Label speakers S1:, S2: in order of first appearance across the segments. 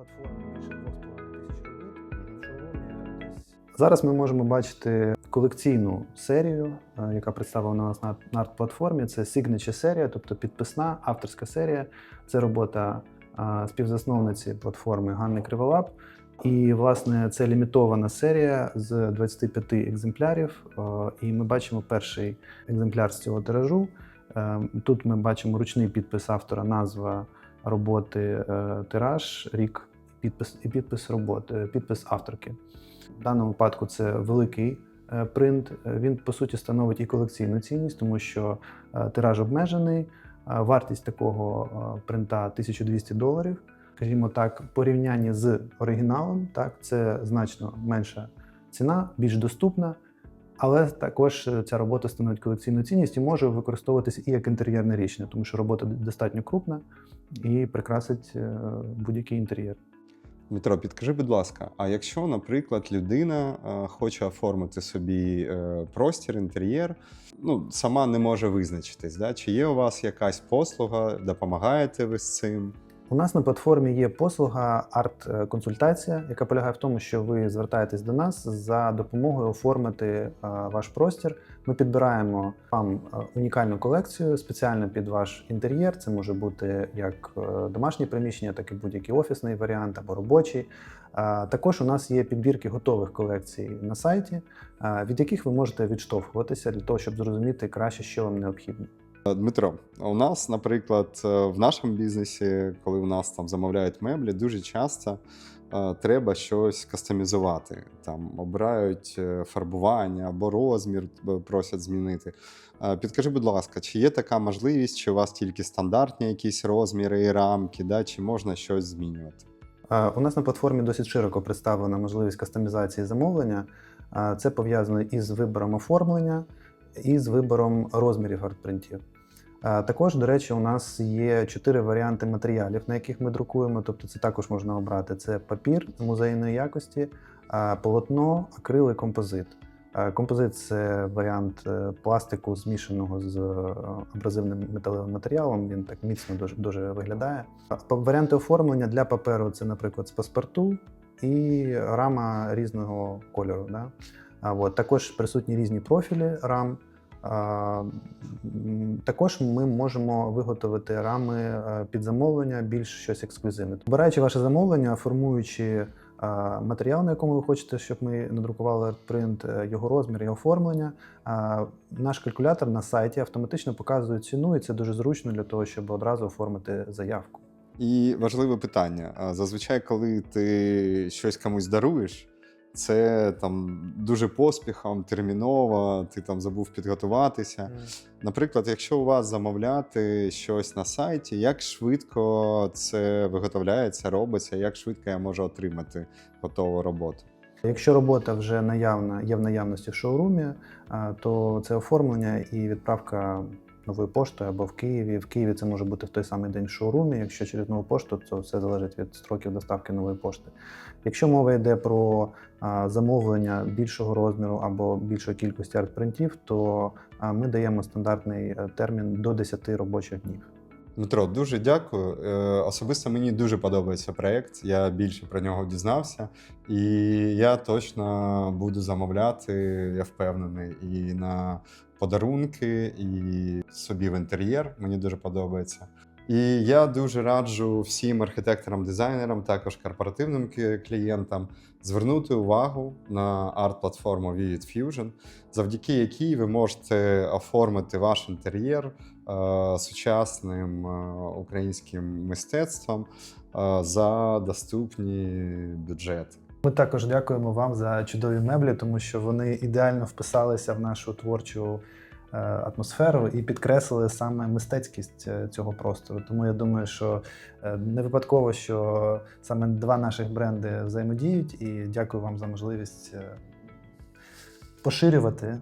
S1: Платформа більше 2,5 тисяч робіт в шоурумі десь. Зараз ми можемо бачити колекційну серію, е, яка представлена у нас на, арт-платформі. Це signature серія, тобто підписна авторська серія. Це робота е, співзасновниці платформи Ганни Криволап. І, власне, це лімітована серія з 25 екземплярів. Е, І ми бачимо перший екземпляр з цього тиражу. Тут ми бачимо ручний підпис автора, назва роботи, тираж, рік, підпис і підпис роботи, підпис авторки. В даному випадку це великий е, принт. Е, Він по суті становить і колекційну цінність, тому що е, тираж обмежений. Вартість такого принта 1200 доларів. Скажімо так, в порівнянні з оригіналом, так це значно менша ціна, більш доступна. Але також ця робота становить колекційну цінність і може використовуватися і як інтер'єрне рішення, тому що робота достатньо крупна і прикрасить будь-який інтер'єр.
S2: Дмитро, підкажи, будь ласка, а якщо, наприклад, людина е, хоче оформити собі е, простір, інтер'єр, ну сама не може визначитись, да? чи є у вас якась послуга, допомагаєте ви з цим?
S1: У нас на платформі є послуга арт-консультація, яка полягає в тому, що ви звертаєтесь до нас за допомогою оформити е, ваш простір. Ми підбираємо вам е, унікальну колекцію спеціально під ваш інтер'єр. Це може бути як е, домашнє приміщення, так і будь-який офісний варіант або робочий. Також у нас є підбірки готових колекцій на сайті, від яких ви можете відштовхуватися для того, щоб зрозуміти краще, що вам необхідно.
S2: Е, Дмитро, у нас, наприклад, е, в нашому бізнесі, коли у нас там замовляють меблі, дуже часто е, треба щось кастомізувати. Там обирають фарбування або розмір, просять змінити. Підкажи, будь ласка, чи є така можливість, чи у вас тільки стандартні якісь розміри і рамки, да, чи можна щось змінювати?
S1: У нас на платформі досить широко представлена можливість кастомізації замовлення. Це пов'язано із вибором оформлення і з вибором розмірів артпринтів. Також, до речі, у нас є чотири варіанти матеріалів, на яких ми друкуємо. Тобто, це також можна обрати: це папір музейної якості, полотно, акрил і композит. Композит це варіант е, пластику, змішаного з е, абразивним металевим матеріалом. Він так міцно дуже, дуже виглядає. Варіанти оформлення для паперу це, наприклад, з паспорту і рама різного кольору. Да? От також присутні різні профілі рам. Також ми можемо виготовити рами е, під замовлення більш щось ексклюзивне. Обираючи ваше замовлення, формуючи матеріал, на якому ви хочете, щоб ми надрукували принт, його розмір і оформлення. Наш калькулятор на сайті автоматично показує ціну, і це дуже зручно для того, щоб одразу оформити заявку.
S2: І важливе питання: зазвичай, коли ти щось комусь даруєш, це там дуже поспіхом, терміново, ти там забув підготуватися. Наприклад, якщо у вас замовляти щось на сайті, як швидко це виготовляється, робиться, як швидко я можу отримати готову роботу?
S1: Якщо робота вже наявна, є в наявності в шоурумі, то це оформлення і відправка новою поштою або в Києві. В Києві це може бути в той самий день в шоурумі. Якщо через нову пошту, то все залежить від строків доставки нової пошти. Якщо мова йде про замовлення більшого розміру або більшої кількості артпринтів, то ми даємо стандартний е, термін до 10 робочих днів.
S2: Дмитро, дуже дякую. Е, Особисто мені дуже подобається проект. Я більше про нього дізнався, і я точно буду замовляти, я впевнений, і на подарунки, і собі в інтер'єр. Мені дуже подобається. І я дуже раджу всім архітекторам, дизайнерам, також корпоративним клієнтам звернути увагу на арт-платформу Vivid Fusion, завдяки якій ви можете оформити ваш інтер'єр е, сучасним е, українським мистецтвом е, за доступні бюджети.
S1: Ми також дякуємо вам за чудові меблі, тому що вони ідеально вписалися в нашу творчу атмосферу і підкреслили саме мистецькість е, цього простору. Тому я думаю, що е, не випадково, що саме два наших бренди взаємодіють, і дякую вам за можливість е, поширювати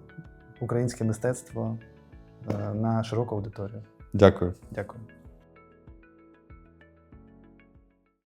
S1: українське мистецтво е, на широку аудиторію.
S2: Дякую.
S1: Дякую.